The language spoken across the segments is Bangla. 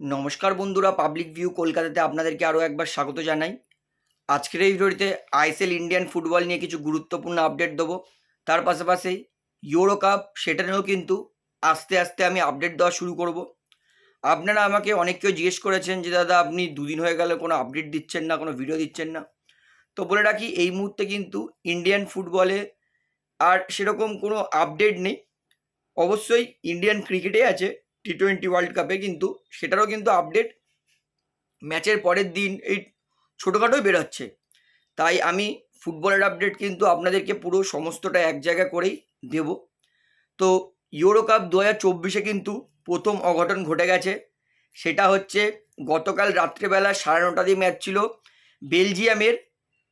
নমস্কার বন্ধুরা পাবলিক ভিউ কলকাতাতে আপনাদেরকে আরও একবার স্বাগত জানাই। আজকের এই ভিডিওটিতে আইএসএল ইন্ডিয়ান ফুটবল নিয়ে কিছু গুরুত্বপূর্ণ আপডেট দেবো। তার পাশাপাশি ইউরো কাপ সেটা নিয়েও কিন্তু আস্তে আস্তে আমি আপডেট দেওয়া শুরু করব। আপনারা আমাকে অনেক কেউ জিজ্ঞেস করেছেন যে, দাদা, আপনি দুদিন হয়ে গেলে কোনো আপডেট দিচ্ছেন না, কোনো ভিডিও দিচ্ছেন না? তো বলে রাখি, এই মুহূর্তে কিন্তু ইন্ডিয়ান ফুটবলে আর সেরকম কোনো আপডেট নেই। অবশ্যই ইন্ডিয়ান ক্রিকেটে আছে। টি টোয়েন্টি ওয়ার্ল্ড কাপে কিন্তু সেটারও কিন্তু আপডেট ম্যাচের পরের দিন এই ছোটোখাটোই বেরোচ্ছে। তাই আমি ফুটবলের আপডেট কিন্তু আপনাদেরকে পুরো সমস্তটা এক জায়গা করেই দেব। তো ইউরো কাপ দু হাজার চব্বিশে কিন্তু প্রথম অঘটন ঘটে গেছে। সেটা হচ্ছে গতকাল রাত্রেবেলা সাড়ে নটা দিয়ে ম্যাচ ছিল বেলজিয়ামের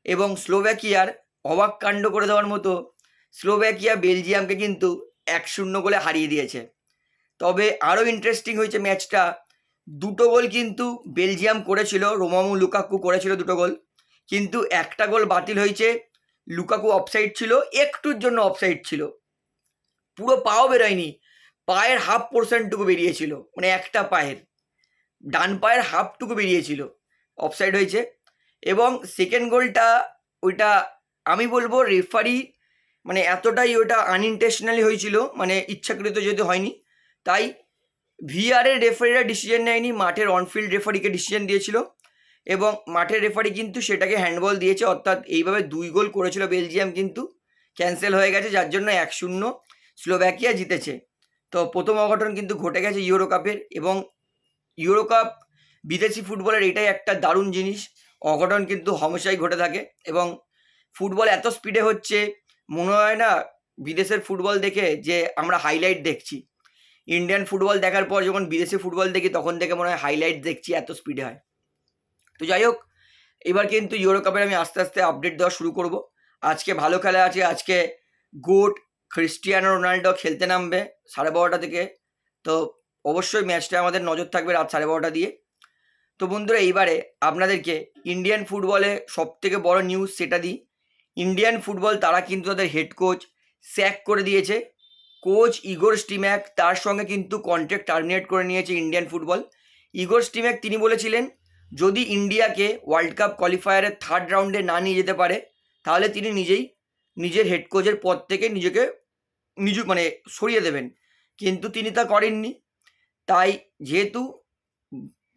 এবং স্লোভ্যাকিয়ার অবাক কাণ্ড করে দেওয়ার মতো স্লোভ্যাকিয়া বেলজিয়ামকে কিন্তু এক শূন্য গোলে হারিয়ে দিয়েছে। তবে আরও ইন্টারেস্টিং হয়েছে ম্যাচটা দুটো গোল কিন্তু বেলজিয়াম করেছিল, রোমামু লুকাকু করেছিল দুটো গোল। কিন্তু একটা গোল বাতিল হয়েছে, লুকাকু অফসাইড ছিল, একটুর জন্য অফসাইড ছিল। পুরো পাও বেরোয়নি, পায়ের হাফ পোর্শনটুকু বেরিয়েছিল মানে একটা পায়ের। ডান পায়ের হাফটুকু বেরিয়েছিল অফসাইড হয়েছে। এবং সেকেন্ড গোলটা ওইটা আমি বলব রেফারি মানে এতটাই ওটা আনইনটেনশনালি হয়েছিল মানে ইচ্ছাকৃত যেহেতু হয়নি তাই ভিআরের রেফারিরা ডিসিশন নেয়নি, মাঠের অনফিল্ড রেফারিকে ডিসিশন দিয়েছিল এবং মাঠের রেফারি কিন্তু সেটাকে হ্যান্ডবল দিয়েছে, অর্থাৎ এইভাবে দুই গোল করেছিল বেলজিয়াম কিন্তু ক্যান্সেল হয়ে গেছে, যার জন্য এক শূন্য স্লোভ্যাকিয়া জিতেছে। তো প্রথম অঘটন কিন্তু ঘটে গেছে ইউরো কাপের এবং ইউরো কাপ বিদেশি ফুটবলের এটাই একটা দারুণ জিনিস, অঘটন কিন্তু হমেশাই ঘটে থাকে এবং ফুটবল এত স্পিডে হচ্ছে, মনে হয় না বিদেশের ফুটবল দেখে যে আমরা হাইলাইট দেখছি। ইন্ডিয়ান ফুটবল দেখার পর যখন বিদেশি ফুটবল দেখি, তখন থেকে মনে হয় হাইলাইট দেখছি এত স্পিডে হয়। তো যাই হোক, এবার কিন্তু ইউরো কাপের আমি আস্তে আস্তে আপডেট দেওয়া শুরু করব। আজকে ভালো খেলা আছে, আজকে গোট ক্রিস্টিয়ানো রোনাল্ডো খেলতে নামবে সাড়ে বারোটা থেকে। তো অবশ্যই ম্যাচটা আমাদের নজর থাকবে রাত সাড়ে বারোটা দিয়ে। তো বন্ধুরা, এইবারে আপনাদেরকে ইন্ডিয়ান ফুটবলে সব থেকে বড় নিউজ সেটা দিই। ইন্ডিয়ান ফুটবল তারা কিন্তু তাদের হেড কোচ স্যাক করে দিয়েছে। কোচ ইগোর স্টিম্যাক তার সঙ্গে কিন্তু কন্ট্রাক্ট টার্মিনেট করে নিয়েছে ইন্ডিয়ান ফুটবল ইগোর স্টিম্যাক তিনি বলেছিলেন, যদি ইন্ডিয়াকে ওয়ার্ল্ড কাপ কোয়ালিফায়ারের থার্ড রাউন্ডে না নিয়ে যেতে পারে, তাহলে তিনি নিজেই নিজের হেড কোচের পদ থেকে নিজেকে নিজ মানে সরিয়ে দেবেন। কিন্তু তিনি তা করেননি। তাই যেহেতু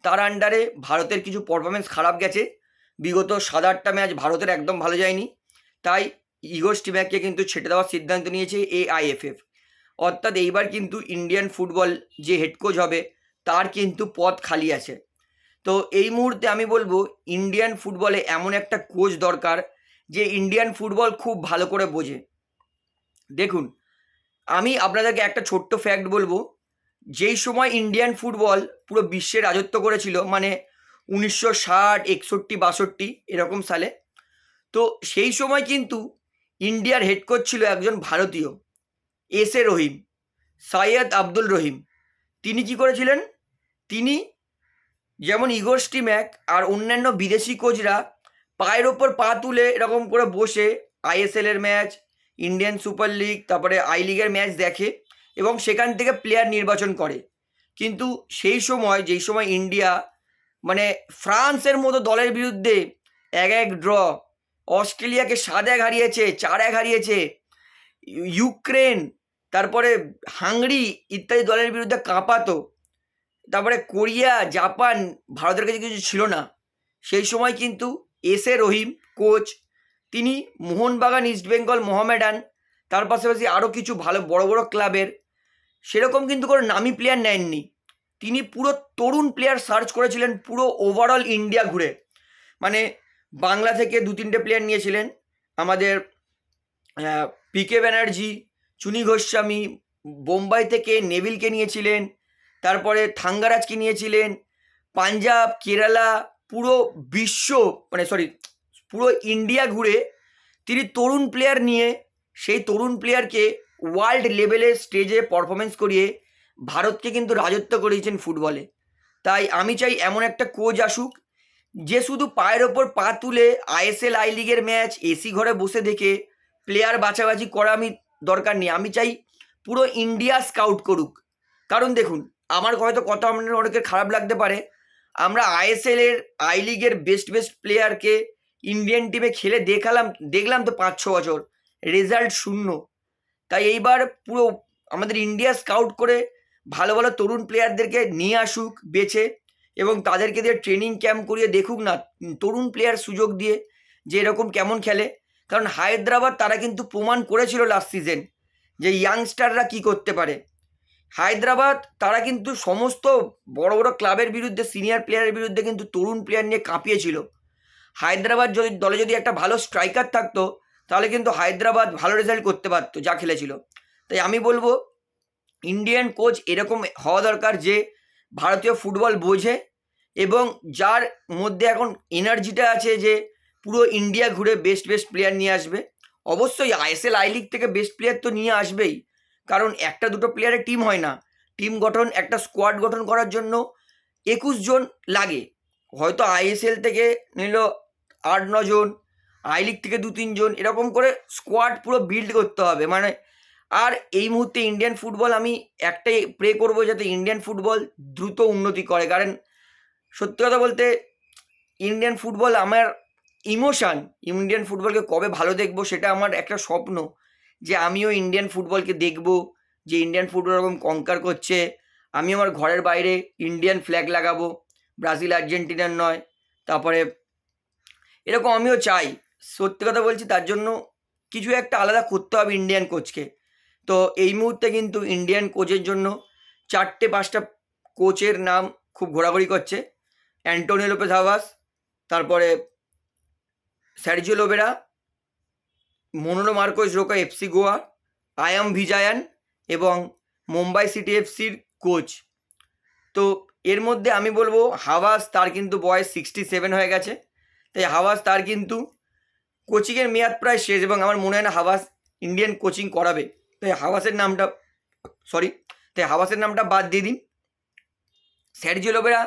তার আন্ডারে ভারতের কিছু পারফরমেন্স খারাপ গেছে, বিগত সাত আটটা ম্যাচ ভারতের একদম ভালো যায়নি, তাই ইগোর স্টিম্যাককে কিন্তু ছেটে দেওয়ার সিদ্ধান্ত নিয়েছে এআইএফএফ অর্থাৎ এইবার কিন্তু ইন্ডিয়ান ফুটবল যে হেড কোচ হবে, তার কিন্তু পদ খালি আছে। তো এই মুহূর্তে আমি বলব ইন্ডিয়ান ফুটবলে এমন একটা কোচ দরকার যে ইন্ডিয়ান ফুটবল খুব ভালো করে বোঝে। দেখুন, আমি আপনাদেরকে একটা ছোট্ট ফ্যাক্ট বলব, যেই সময় ইন্ডিয়ান ফুটবল পুরো বিশ্বে রাজত্ব করেছিল মানে উনিশশো ষাট, একষট্টি, বাষট্টি, এরকম সালে, তো সেই সময় কিন্তু ইন্ডিয়ার হেড কোচ ছিল একজন ভারতীয়। S A Rahim Syed Abdul Rahim. তিনি কি করেছিলেন? তিনি যেমন ইগোর স্টিম্যাক আর অন্যান্য বিদেশি কোচরা পায়ের ওপর পা তুলে এরকম করে বসে আইএসএলের ম্যাচ, ইন্ডিয়ান সুপার লিগ, তারপরে আই লিগের ম্যাচ দেখে এবং সেখান থেকে প্লেয়ার নির্বাচন করে। কিন্তু সেই সময়, যেই সময় ইন্ডিয়া মানে ফ্রান্সের মতো দলের বিরুদ্ধে এক এক ড্র, অস্ট্রেলিয়াকে সাত এক হারিয়েছে, চার এক হারিয়েছে, ইউক্রেন তারপরে হাঙ্গরি ইত্যাদি দলের বিরুদ্ধে কাঁপাতো। তারপরে কোরিয়া, জাপান, ভারতের কাছে কিছু ছিল না। সেই সময় কিন্তু এস এ রহিম, কোচ, তিনি মোহনবাগান ইস্টবেঙ্গল মোহামেডান, তার পাশাপাশি আরও কিছু ভালো বড় বড় ক্লাবের। সেরকম কিন্তু কোনো নামি প্লেয়ার নেননি। তিনি পুরো তরুণ প্লেয়ার সার্চ করেছিলেন পুরো ওভারঅল ইন্ডিয়া ঘুরে। মানে বাংলা থেকে দু তিনটে প্লেয়ার নিয়েছিলেন। আমাদের পিকে ব্যানার্জি চুনি গোস্বামী বোম্বাই থেকে নেভিলকে নিয়েছিলেন, তারপরে থাঙ্গারাজকে নিয়েছিলেন, পাঞ্জাব, কেরালা, পুরো বিশ্ব মানে সরি পুরো ইন্ডিয়া ঘুরে তিনি তরুণ প্লেয়ার নিয়ে, সেই তরুণ প্লেয়ারকে ওয়ার্ল্ড লেভেলে স্টেজে পারফরমেন্স করিয়ে ভারতকে কিন্তু রাজত্ব করিয়েছেন ফুটবলে তাই আমি চাই এমন একটা কোচ আসুক, যে শুধু পায়ের ওপর পা তুলে আইএসএল আই লিগের ম্যাচ এসি ঘরে বসে দেখে প্লেয়ার বাছাবাছি করা আমি দরকার নেই। আমি চাই পুরো ইন্ডিয়া স্কাউট করুক। কারণ দেখুন, আমার হয়তো কথা আপনার অনেকের খারাপ লাগতে পারে। আমরা আইএসএল এর আই লিগের বেস্ট বেস্ট প্লেয়ারকে ইন্ডিয়ান টিমে খেলে দেখালাম, দেখলাম তো পাঁচ, ছ বছর। রেজাল্ট শূন্য। তাই এইবার পুরো আমাদের ইন্ডিয়া স্কাউট করে ভালো ভালো তরুণ প্লেয়ারদেরকে নিয়ে আসুক, বেছে এবং তাদেরকে দিয়ে ট্রেনিং ক্যাম্প করিয়ে দেখুক না, তরুণ প্লেয়ার সুযোগ দিয়ে যে এরকম কেমন খেলে। কারণ হায়দ্রাবাদ তারা কিন্তু প্রমাণ করেছিল লাস্ট সিজন যে ইয়াংস্টাররা কি করতে পারে। হায়দ্রাবাদ তারা কিন্তু সমস্ত বড় বড় ক্লাবের বিরুদ্ধে সিনিয়র প্লেয়ারের বিরুদ্ধে কিন্তু তরুণ প্লেয়ার নিয়ে কাঁপিয়েছিল। হায়দ্রাবাদ যদি দলে যদি একটা ভালো স্ট্রাইকার থাকতো, তাহলে কিন্তু হায়দ্রাবাদ ভালো রেজাল্ট করতে পারতো, যা খেলেছিল। তাই আমি বলব ইন্ডিয়ান কোচ এরকম হওয়া দরকার যে ভারতীয় ফুটবল বোঝে এবং যার মধ্যে এখন এনার্জিটা আছে যে পুরো ইন্ডিয়া ঘুরে বেস্ট বেস্ট প্লেয়ার নিয়ে আসবে। অবশ্যই আইএসএল আই লিগ থেকে বেস্ট প্লেয়ার তো নিয়ে আসবেই। কারণ একটা দুটো প্লেয়ারের টিম হয় না। টিম গঠন, একটা স্কোয়াড গঠন করার জন্য একুশ জন লাগে। হয়তো আইএসএল থেকে নিল আট নজন আই লিগ থেকে দু তিনজন এরকম করে স্কোয়াড পুরো বিল্ড করতে হবে। মানে আর এই মুহূর্তে ইন্ডিয়ান ফুটবল আমি একটাই প্রে করব যাতে ইন্ডিয়ান ফুটবল দ্রুত উন্নতি করে। কারণ সত্যি কথা বলতে ইন্ডিয়ান ফুটবল আমার ইমোশান, ইন্ডিয়ান ফুটবলকে কবে ভালো দেখব সেটা আমার একটা স্বপ্ন যে আমিও ইন্ডিয়ান ফুটবলকে দেখব, যে ইন্ডিয়ান ফুটবল এরকম কঙ্কার করছে। আমি আমার ঘরের বাইরে ইন্ডিয়ান ফ্ল্যাগ লাগাবো, ব্রাজিল, আর্জেন্টিনার নয়, তারপরে এরকম আমিও চাই। সত্যি কথা বলছি, তার জন্য কিছু একটা আলাদা করতে হবে ইন্ডিয়ান কোচকে। তো এই মুহূর্তে কিন্তু ইন্ডিয়ান কোচের জন্য চারটে, পাঁচটা কোচের নাম খুব ঘোরাঘুরি করছে। অ্যান্টোনিও লোপেজ হাভাস তারপরে Sergio Lobera Manolo Marquez Roca FC Goa I M Vijayan এবং মুম্বাই সিটি এফসির কোচ তো এর মধ্যে আমি বলব হাওয়াস তার কিন্তু বয়স সিক্সটি সেভেন হয়ে গেছে। তাই হাওয়াস তার কিন্তু কোচিংয়ের মেয়াদ প্রায় শেষ এবং আমার মনে হয় না হাওয়াস ইন্ডিয়ান কোচিং করাবে। তাই হাওয়াসের নামটা সরি তাই হাওয়াসের নামটা বাদ দিয়ে দিন। স্যারজিও লোবেরা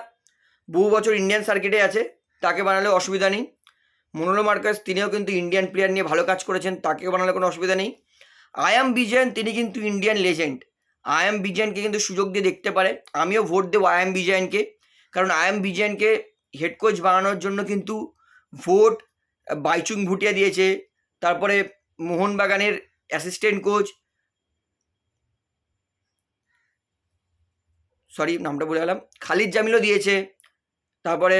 বহু বছর ইন্ডিয়ান সার্কিটে আছে, তাকে বানালে অসুবিধা নেই। মনোলো মার্কাস, তিনিও কিন্তু ইন্ডিয়ান প্লেয়ার নিয়ে ভালো কাজ করেছেন তাকে বানালে কোনো অসুবিধা নেই। আয়াম বিজয়ন তিনি কিন্তু ইন্ডিয়ান লেজেন্ড আয়াম বিজয়নকে কিন্তু সুযোগ দিয়ে দেখতে পারে। আমিও ভোট দেবো আয়াম বিজয়নকে কারণ আয়াম বিজয়নকে হেড কোচ বানানোর জন্য কিন্তু ভোট বাইচুং ভুটিয়া দিয়েছে, তারপরে মোহনবাগানের অ্যাসিস্ট্যান্ট কোচ সরি নামটা বলে গেলাম। খালিদ জামিলও দিয়েছে, তারপরে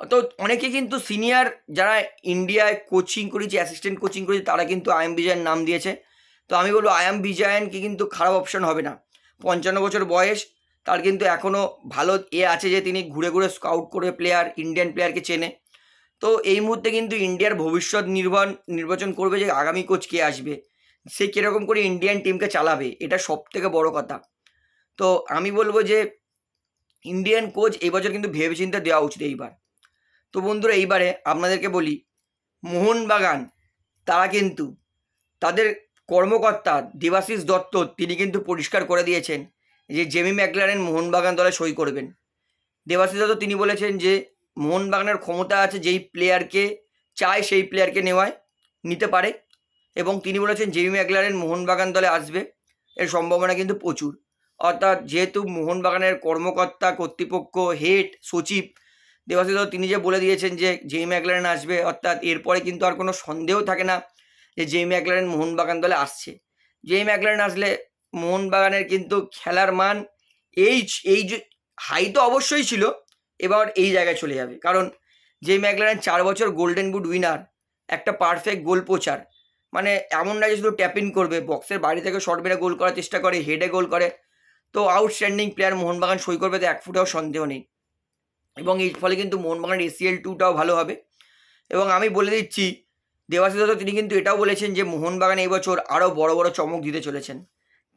তো অনেকে কিন্তু সিনিয়র যারা ইন্ডিয়ায় কোচিং করেছে অ্যাসিস্ট্যান্ট কোচিং করেছে, তারা কিন্তু আয়াম বিজয়ন নাম দিয়েছে। তো আমি বলব আয়াম বিজয়নকে কিন্তু খারাপ অপশন হবে না। পঞ্চান্ন বছর বয়স, তার কিন্তু এখনও ভালো এ আছে যে তিনি ঘুরে ঘুরে স্কাউট করে প্লেয়ার ইন্ডিয়ান প্লেয়ারকে চেনে। তো এই মুহূর্তে কিন্তু ইন্ডিয়ার ভবিষ্যৎ নির্বাণ নির্বাচন করবে যে আগামী কোচ কে আসবে। সে কীরকম করে ইন্ডিয়ান টিমকে চালাবে, এটা সব থেকে বড় কথা। তো আমি বলব যে ইন্ডিয়ান কোচ এই বছর কিন্তু ভেবেচিন্তে দেওয়া উচিত এইবার। তো বন্ধুরা এইবারে আপনাদেরকে বলি, মোহনবাগান, তারা কিন্তু তাদের কর্মকর্তা দেবাশিস দত্ত, তিনি কিন্তু পরিষ্কার করে দিয়েছেন যে জেমি ম্যাকলারেন মোহনবাগান দলে সই করবেন। দেবাশিস দত্ত তিনি বলেছেন যে, মোহনবাগানের ক্ষমতা আছে যেই প্লেয়ারকে চায় সেই প্লেয়ারকে নেওয়ায়, নিতে পারে এবং তিনি বলেছেন জেমি ম্যাকলারেন মোহনবাগান দলে আসবে, এর সম্ভাবনা কিন্তু প্রচুর। অর্থাৎ যেহেতু মোহনবাগানের কর্মকর্তা কর্তৃপক্ষ, হেড, সচিব দেবাশিস তিনি যে বলে দিয়েছেন যে জেই ম্যাকলারেন আসবে, অর্থাৎ এরপরে কিন্তু আর কোনো সন্দেহ থাকে না যে জেই ম্যাকলারেন মোহনবাগান দলে আসছে। জেই ম্যাকলারেন আসলে মোহনবাগানের কিন্তু খেলার মান এই এই যে হাই তো অবশ্যই ছিল, এবার এই জায়গায় চলে যাবে। কারণ জেই ম্যাকলারেন চার বছর গোল্ডেন বুট উইনার একটা পারফেক্ট গোল পোচার। মানে এমন না যে শুধু ট্যাপিং করবে বক্সের বাইরে থেকে শর্ট মেরে গোল করার চেষ্টা করে হেডে গোল করে। তো আউটস্ট্যান্ডিং প্লেয়ার মোহনবাগান সই করবে তো এক ফুটেও সন্দেহ নেই। এবং এর ফলে কিন্তু মোহনবাগানের এসিএল টুটাও ভালো হবে। এবং আমি বলে দিচ্ছি, দেবাশিস দত্ত তিনি কিন্তু এটাও বলেছেন যে মোহনবাগান এই বছর আরও বড় বড় চমক দিতে চলেছেন।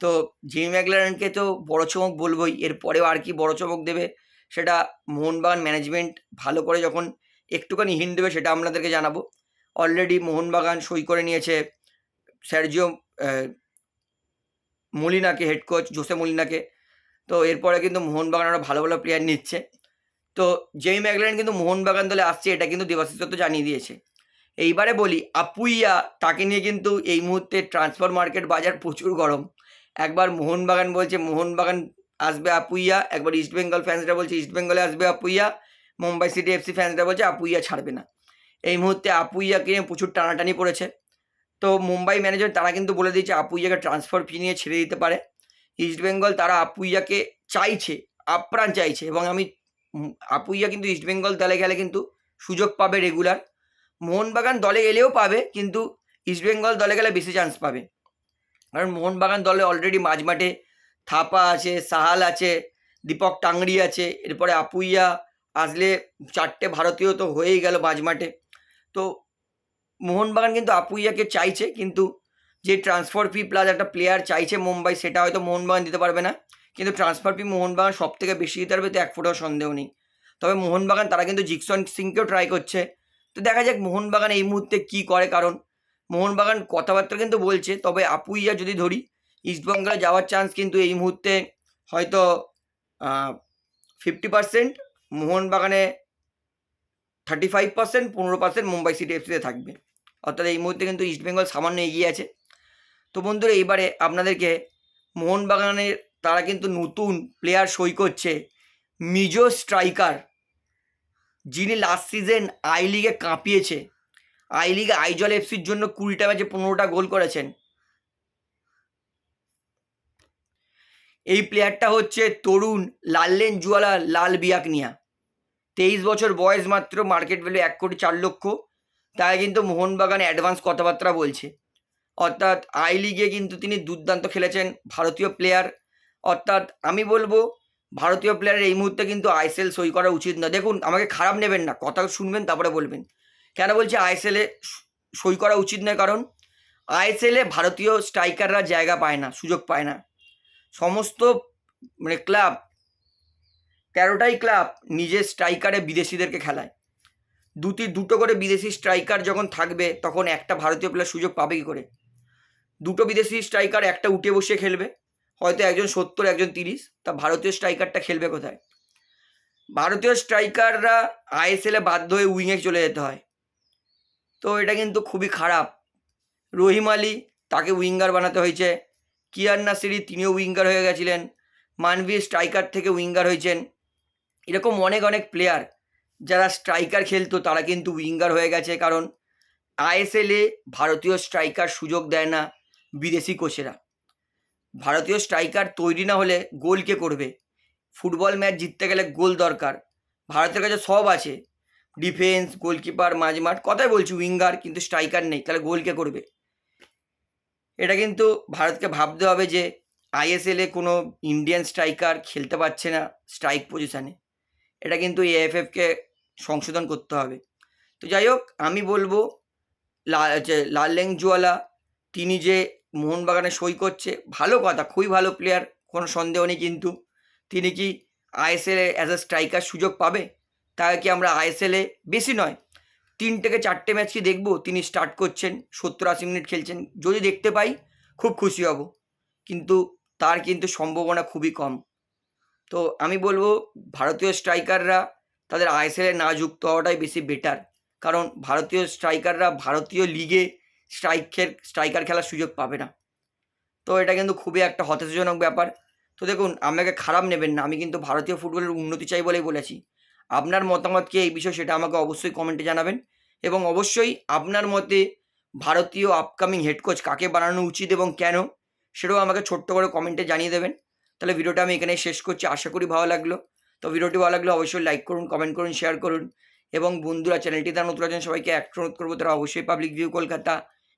তো জিমি ম্যাকলারেনকে তো বড় চমক বলবোই, এরপরেও আর কি বড় চমক দেবে সেটা মোহনবাগান ম্যানেজমেন্ট ভালো করে যখন একটুখানি হিন্ট দেবে সেটা আপনাদেরকে জানাব। অলরেডি মোহনবাগান সই করে নিয়েছে স্যারজিও মলিনাকে হেড কোচ জোসে মলিনাকে। তো এরপরে কিন্তু মোহনবাগান আরও ভালো ভালো প্লেয়ার নিচ্ছে। তো জেমি ম্যাকলারেন কিন্তু মোহনবাগান দলে আসছে, এটা কিন্তু দেবাশিস দত্ত জানিয়ে দিয়েছে। এইবারে বলি, আপুইয়া, তাকে নিয়ে কিন্তু এই মুহূর্তে ট্রান্সফার মার্কেট বাজার প্রচুর গরম। একবার মোহনবাগান বলছে, মোহনবাগান আসবে আপুইয়া। একবার ইস্ট বেঙ্গল ফ্যান্সরা বলছে ইস্ট বেঙ্গলে আসবে আপুইয়া। মুম্বাই সিটি এফসি ফ্যান্সরা বলছে, আপুইয়া ছাড়বে না। এই মুহূর্তে আপুইয়াকে নিয়ে প্রচুর টানাটানি পড়েছে তো মুম্বাই ম্যানেজার তারা কিন্তু বলে দিয়েছে, আপুইয়াকে ট্রান্সফার ফি নিয়ে ছেড়ে দিতে পারে। ইস্ট বেঙ্গল তারা আপুইয়াকে চাইছে, আপ্রাণ চাইছে এবং আমি আপুইয়া কিন্তু ইস্ট বেঙ্গল দলে গেলে কিন্তু সুযোগ পাবে রেগুলার মোহনবাগান দলে এলেও পাবে, কিন্তু ইস্ট বেঙ্গল দলে গেলে বেশি চান্স পাবে। কারণ মোহনবাগান দলে অলরেডি মাঝমাঠে থাপা আছে, সাহাল আছে, দীপক টাংরি আছে, এরপরে আপুইয়া আসলে চারটে ভারতীয় তো হয়েই গেল মাঝমাঠে। তো মোহনবাগান কিন্তু আপুইয়াকে চাইছে, কিন্তু যে ট্রান্সফার ফি প্লাস একটা প্লেয়ার চাইছে মুম্বাই, সেটা হয়তো মোহনবাগান দিতে পারবে না। কিন্তু ট্রান্সফার ফি মোহনবাগান সব থেকে বেশি দিতে পারবে তো এক ফুটেও সন্দেহ নেই। তবে মোহনবাগান তারা কিন্তু জিকসন সিংকেও ট্রাই করছে। তো দেখা যাক মোহনবাগান এই মুহূর্তে কি করে, কারণ মোহনবাগান কথাবার্তা কিন্তু বলছে, তবে আপুইয়া যদি ধরি ইস্টবেঙ্গলে যাওয়ার চান্স কিন্তু এই মুহূর্তে হয়তো ফিফটি পার্সেন্ট মোহনবাগানে থার্টি ফাইভ পার্সেন্ট পনেরো পার্সেন্ট মুম্বাই সিটি এফসিতে থাকবে। অর্থাৎ এই মুহূর্তে কিন্তু ইস্টবেঙ্গল সামান্য এগিয়ে আছে। তো বন্ধুরা এইবারে আপনাদেরকে মোহনবাগানের তারা কিন্তু নতুন প্লেয়ার সই করছে। মিজো স্ট্রাইকার যিনি লাস্ট সিজন আই লিগে কাঁপিয়েছে। আই লিগে আইজল এফসির জন্য কুড়িটা ম্যাচে পনেরোটা গোল করেছেন। এই প্লেয়ারটা হচ্ছে তরুণ লাল্লেন জুয়ালা লাল বিয়াকনিয়া। তেইশ বছর বয়স মাত্র মার্কেট ভ্যালু এক কোটি চার লক্ষ। তাই কিন্তু মোহনবাগান অ্যাডভান্স কথাবার্তা বলছে। অর্থাৎ আই লিগে কিন্তু তিনি দুর্দান্ত খেলেছেন। ভারতীয় প্লেয়ার অর্থাৎ আমি বলব, ভারতীয় প্লেয়ারের এই মুহূর্তে কিন্তু আইএসএল সই করা উচিত না দেখুন, আমাকে খারাপ নেবেন না, কথা শুনবেন, তারপরে বলবেন। কেন বলছি আইএসএলে সই করা উচিত নয়? কারণ আইএসএলে ভারতীয় স্ট্রাইকাররা জায়গা পায় না, সুযোগ পায় না। সমস্ত মানে ক্লাব তেরোটাই ক্লাব নিজের স্ট্রাইকারে বিদেশিদেরকে খেলায়। দুটি, দুটো করে বিদেশি স্ট্রাইকার যখন থাকবে, তখন একটা ভারতীয় প্লেয়ার সুযোগ পাবে কী করে? দুটো বিদেশি স্ট্রাইকার একটা উঠে বসে খেলবে। হয়তো একজন সত্তর, একজন তিরিশ, তা ভারতীয় স্ট্রাইকারটা খেলবে কোথায়? ভারতীয় স্ট্রাইকাররা আইএসএলে বাধ্য হয়ে উইংয়ে চলে যেতে হয়। তো এটা কিন্তু খুবই খারাপ। রহিম আলী তাকে উইঙ্গার বানাতে হয়েছে। কিয়ার নাসিরি তিনিও উইঙ্গার হয়ে গেছিলেন। মানবীর স্ট্রাইকার থেকে উইঙ্গার হয়েছেন। এরকম অনেক অনেক প্লেয়ার যারা স্ট্রাইকার খেলতো, তারা কিন্তু উইঙ্গার হয়ে গেছে। কারণ আইএসএলে ভারতীয় স্ট্রাইকার সুযোগ দেয় না বিদেশি কোচেরা ভারতীয় স্ট্রাইকার তৈরি না হলে গোল কে করবে? ফুটবল ম্যাচ জিততে গেলে গোল দরকার। ভারতের কাছে সব আছে। ডিফেন্স গোলকিপার মাঝমাঠ, কথাই বলছি উইঙ্গার কিন্তু স্ট্রাইকার নেই, তাহলে গোল কে করবে? এটা কিন্তু ভারতকে ভাবতে হবে যে আইএসএলে কোনো ইন্ডিয়ান স্ট্রাইকার খেলতে পারছে না স্ট্রাইক পজিশানে এটা কিন্তু এএফএফকে সংশোধন করতে হবে। তো যাই হোক, আমি বলব লালেং জুয়ালা তিনি যে মোহনবাগানে সই করছে, ভালো কথা, খুবই ভালো প্লেয়ার কোনো সন্দেহ নেই কিন্তু। তিনি কি আইএসএলে অ্যাজ এ স্ট্রাইকার সুযোগ পাবে? তাকে কি আমরা আইএসএলে বেশি নয়, তিন থেকে চারটে ম্যাচ কি দেখব? তিনি স্টার্ট করছেন, সত্তর আশি মিনিট খেলছেন। যদি দেখতে পাই, খুব খুশি হব। কিন্তু তার কিন্তু সম্ভাবনা খুবই কম। তো আমি বলব, ভারতীয় স্ট্রাইকাররা তাদের আইএসএলে না যুক্ত হওয়াটাই বেশি বেটার কারণ ভারতীয় স্ট্রাইকাররা ভারতীয় লিগে স্ট্রাইকের, স্ট্রাইকার খেলার সুযোগ পাবে না। তো এটা কিন্তু খুবই একটা হতাশাজনক ব্যাপার। তো দেখুন, আমাকে খারাপ নেবেন না, আমি কিন্তু ভারতীয় ফুটবলের উন্নতি চাই বলেই বলেছি। আপনার মতামত কি এই বিষয়ে সেটা আমাকে অবশ্যই কমেন্টে জানাবেন। এবং অবশ্যই আপনার মতে ভারতীয় আপকামিং হেড কোচ কাকে বানানো উচিত এবং কেন, সেটাও আমাকে ছোট্ট করে কমেন্টে জানিয়ে দেবেন। তাহলে ভিডিওটা আমি এখানে শেষ করছি, আশা করি ভালো লাগল। তো ভিডিওটি ভালো লাগলে অবশ্যই লাইক করুন কমেন্ট করুন শেয়ার করুন। এবং বন্ধুরা, চ্যানেলটি তার নতুন সবাইকে একটা অনুরোধ করব, তারা অবশ্যই পাবলিক ভিউ কলকাতা